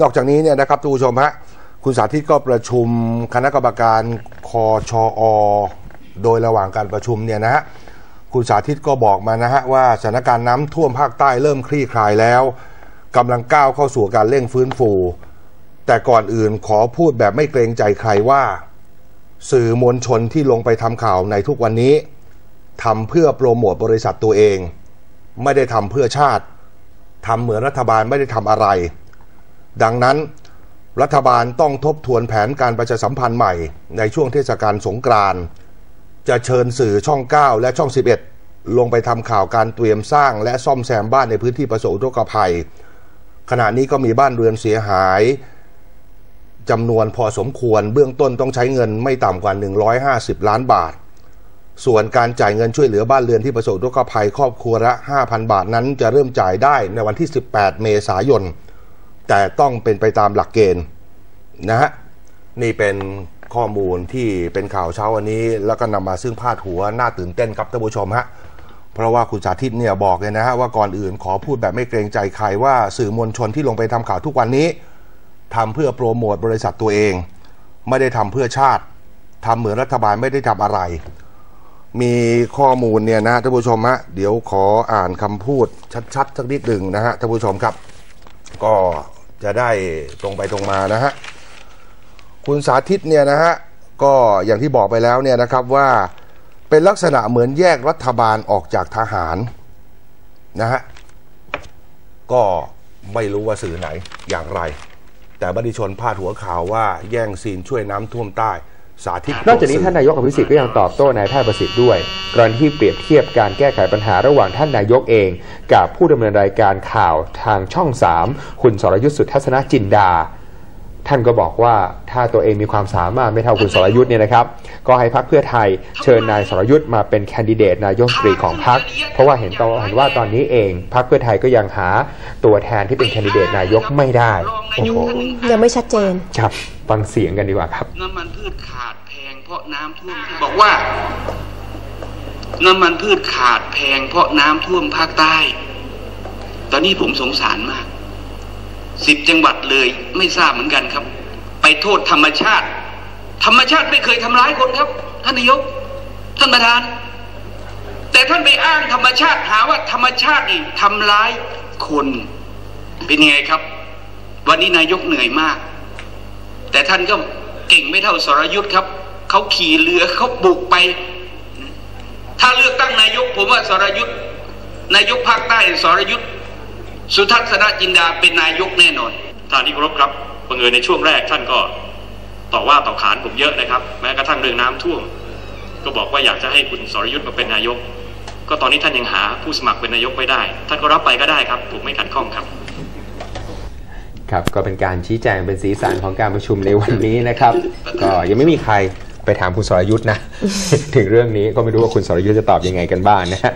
นอกจากนี้เนี่ยนะครับทุกผู้ชมฮะคุณสาธิตก็ประชุมคณะกรรมการคอชออโดยระหว่างการประชุมเนี่ยนะฮะคุณสาธิตก็บอกมานะฮะว่าสถานการณ์น้ำท่วมภาคใต้เริ่มคลี่คลายแล้วกำลังก้าวเข้าสู่การเร่งฟื้นฟู แต่ก่อนอื่นขอพูดแบบไม่เกรงใจใครว่า สื่อมวลชนที่ลงไปทำข่าวในทุกวันนี้ทำเพื่อโปรโมทบริษัทตัวเอง ไม่ได้ทำเพื่อชาติทำเหมือนรัฐบาลไม่ได้ทำอะไร ดังนั้นรัฐบาลต้องทบทวนแผนการประชาสัมพันธ์ใหม่ ในช่วงเทศกาลสงกรานต์จะเชิญสื่อช่อง 9 และช่อง 11 ลงไปทำข่าวการเตรียมสร้างและซ่อมแซมบ้านในพื้นที่ประสบอุทกภัย ขณะนี้ก็มีบ้านเรือนเสียหายจำนวนพอสมควรเบื้องต้นต้องใช้เงินไม่ต่ำกว่า 150 ล้านบาท ส่วนการจ่ายเงินช่วยเหลือบ้านเรือนที่ประสบอุทกภัยครอบครัวละ 5,000 บาทนั้นจะเริ่มจ่ายได้ในวันที่ 18 เมษายน แต่ต้องเป็นไปตามหลักเกณฑ์นะฮะนี่เป็นข้อมูลที่เป็นข่าวเช้าวันนี้ แล้วก็นำมาซึ่งพาดหัวน่าตื่นเต้นครับท่านผู้ชมฮะเพราะว่าคุณสาธิตเนี่ยบอกเลยนะฮะว่าก่อนอื่นขอพูดแบบไม่เกรงใจใครว่าสื่อมวลชนที่ลงไปทำข่าวทุกวันนี้ทำเพื่อโปรโมทบริษัทตัวเอง ไม่ได้ทำเพื่อชาติทำเหมือนรัฐบาลไม่ได้ทำอะไร มีข้อมูลเนี่ยนะท่านผู้ชมฮะเดี๋ยวขออ่านคำพูดชัดๆสักนิดหนึ่งนะฮะท่านผู้ชมครับ ก็จะได้ตรงไปตรงมานะฮะคุณสาธิตเนี่ยนะฮะก็อย่างที่บอกไปแล้วเนี่ยนะครับว่าเป็นลักษณะเหมือนแยกรัฐบาลออกจากทหารนะฮะก็ไม่รู้ว่าสื่อไหนอย่างไร แต่บัณฑิชนพาดหัวข่าวว่าแย่งซีนช่วยน้ำท่วมใต้ สาธิตนอกจากนี้ท่านนายกอภิสิทธิ์ก็ยังตอบโต้นายแพทย์ประสิทธิ์ด้วย กรณีที่เปรียบเทียบการแก้ไขปัญหาระหว่างท่านนายกเอง กับผู้ดำเนินรายการข่าวทางช่อง 3 คุณสรยุทธสุทัศนจินดา ท่านก็บอกว่าถ้าตัวเองมีความสามารถไม่เท่าคุณสรยุทธ์เนี่ยนะครับ ก็ให้พรรคเพื่อไทยเชิญนายสรยุทธ์มาเป็นแคนดิเดตนายกรัฐมนตรีของพรรคเพราะว่าเห็นตอนเห็นว่าตอนนี้เองพรรคเพื่อไทยก็ยังหาตัวแทนที่เป็นแคนดิเดตนายกไม่ได้โอ้โหยังไม่ชัดเจนครับฟังเสียงกันดีกว่าครับ น้ำมันพืชขาดแพงเพราะน้ำท่วมที่บอกว่า น้ำมันพืชขาดแพงเพราะน้ำท่วมภาคใต้ ตอนนี้ผมสงสารมาก สิบจังหวัดเลยไม่ทราบเหมือนกันครับ ไปโทษธรรมชาติ ธรรมชาติไม่เคยทำร้ายคนครับ ท่านนายกท่านประธาน แต่ท่านไปอ้างธรรมชาติหาว่าธรรมชาตินี่ทำร้ายคนเป็นยังไงครับ วันนี้นายกเหนื่อยมาก แต่ท่านก็เก่งไม่เท่าสรยุทธ์ครับเขาขี่เรือเขาบุกไป ถ้าเลือกตั้งนายก ผมว่าสรยุทธ์นายกภาคใต้สรยุทธ์ สุทัศนจินดาเป็นนายกแน่นอนท่านที่เคารพครับบังเอิญในช่วงแรกท่านก็ต่อว่าต่อขานผมเยอะนะครับ แม้กระทั่งเรื่องน้ำท่วม ก็บอกว่าอยากจะให้คุณสรยุทธ์มาเป็นนายก ก็ตอนนี้ท่านยังหาผู้สมัครเป็นนายกไม่ได้ ท่านก็รับไปก็ได้ครับ ผมไม่ขัดข้องครับ ครับก็เป็นการชี้แจงเป็นสีสันของการประชุมในวันนี้นะครับ ก็ยังไม่มีใครไปถามคุณสรยุทธ์นะ ถึงเรื่องนี้ก็ไม่รู้ว่าคุณสรยุทธ์จะตอบยังไงกันบ้างนะฮะ